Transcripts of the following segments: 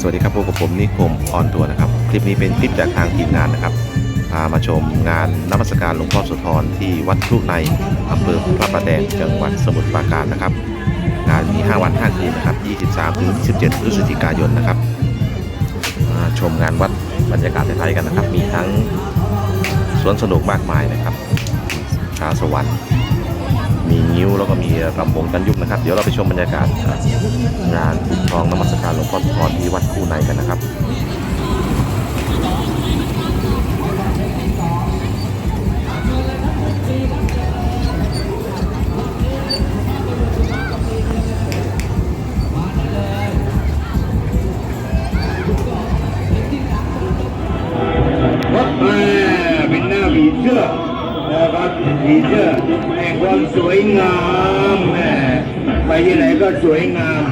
สวัสดีครับพบกับผมนิคมออนทัวร์นะครับ คลิปนี้เป็นคลิปจากทางทีมงานนะครับ พามาชมงานนมัสการหลวงพ่อโสุธรที่วัดพลุในอำเภอพระประแดงจังหวัดสมุทรปราการนะครับ งานมี 5 วัน 5 คืนนะครับ 23 ถึง27พฤศจิกายนนะครับมาชมงานวัดบรรยากาศไทยๆกันนะครับ มีทั้งสวนสนุกมากมายนะครับชาสวรรค์ มีนิ้วแล้วก็มีรำวงกันยุกนะครับ เดี๋ยวเราไปชมบรรยากาศงานปิดทองนมัสการหลวงพ่อโสุธรที่วัดคู่ในกันนะครับ สวยงามแม่ไปที่ไหนก็สวยงาม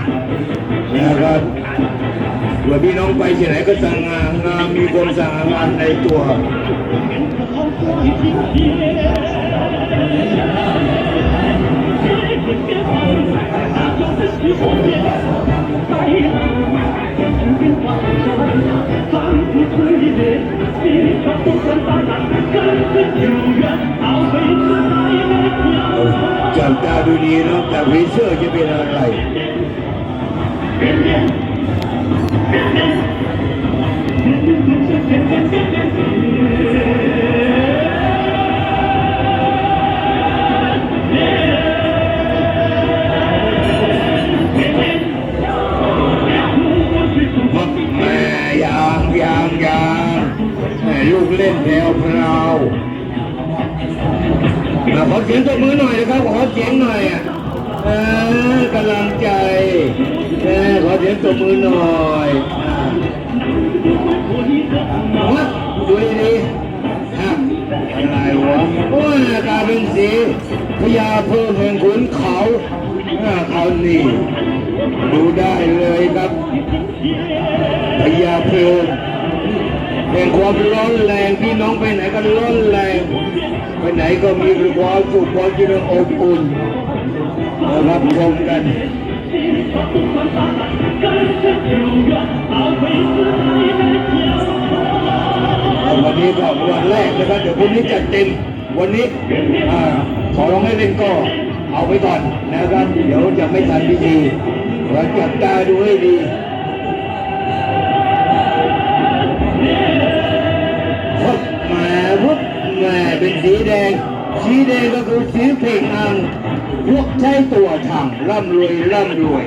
นะครับเผื่อพี่น้องไปที่ไหนก็สง่างามมีความสง่างามในตัวจับ ตาดูดีนะแต่ผีเสื้อจะเป็นอะไรแม่ยางยางยางแม่ลูกเล่นแถวพราวอะ ขอเสียงตบมือหน่อยนะครับ ขอเสียงหน่อยอะเอกำลังใจเออขอเสียงตบมือหน่อยวัดดูดีๆฮะอะไรวะโอ้ยกาเป็นสีพญาเพิ่มแห่งขุนเขาอะเขานี่ดูได้เลยครับพยาเพลิงแห่งความร้อนแรงพี่น้องไปไหนก็ร้อนแรง ก็มีความสุขความเจริญอบอุ่นมารับชมกันวันนี้ก็วันแรกนะครับเดี๋ยวพรุ่งนี้จัดเต็มวันนี้อขอร้องให้เล่นก็เอาไปก่อนนะครับ เดี๋ยวจะไม่ทันพิธีเราจับตาดูให้ดี สีแดง สีแดงก็คือสีเพ่งอังพวกใช้ตัวถังร่ำรวยร่ำรวย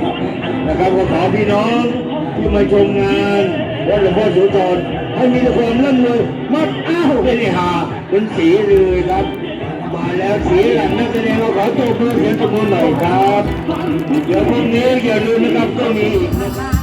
นะครับก็ขอพี่น้องที่มาชมงานวัดหลวงพ่อโสุธรให้มีแต่ความร่ำรวยมัดอ้าวเป็นหาเป็นสีเลยครับ มาแล้วสีหลังนักแสดงเราขอตัวเพื่อเสียงตะโกนหน่อยครับ เดี๋ยวพรุ่งนี้อย่าลืมนะครับก็มีอีกนะครับ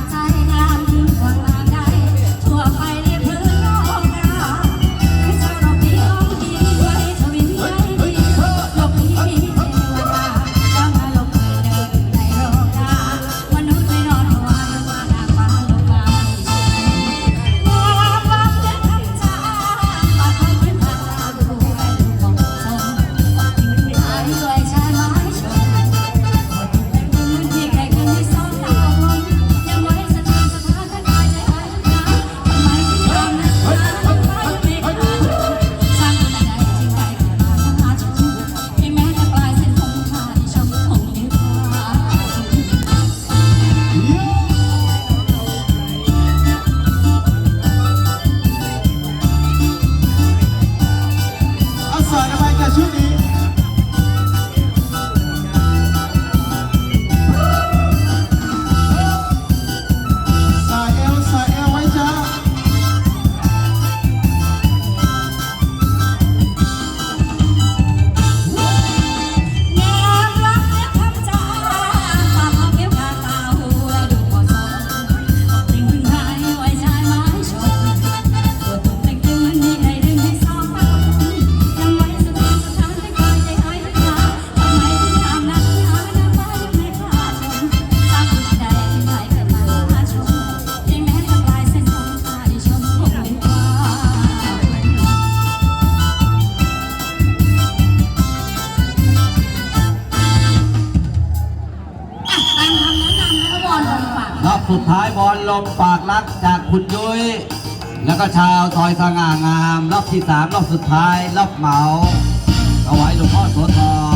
สุดท้ายบอลลงปากลักจากคุณยุ้ย แล้วก็ชาวซอยสง่างาม รอบที่สามรอบสุดท้าย รอบเหมาเอาไว้หลวงพ่อโสธร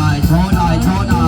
night, night, night, night.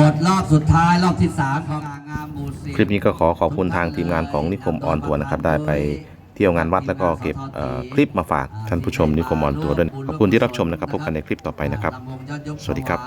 มดรอบสุดท้ายรอบที่สามของงามบูซีคลิปนี้ก็ขอขอบคุณทางทีมงานของนิคมออนทัวร์นะครับ ได้ไปเที่ยวงานวัดแล้วก็เก็บคลิปมาฝากท่านผู้ชมนิคมออนทัวร์ด้วย ขอบคุณที่รับชมนะครับ พบกันในคลิปต่อไปนะครับ สวัสดีครับ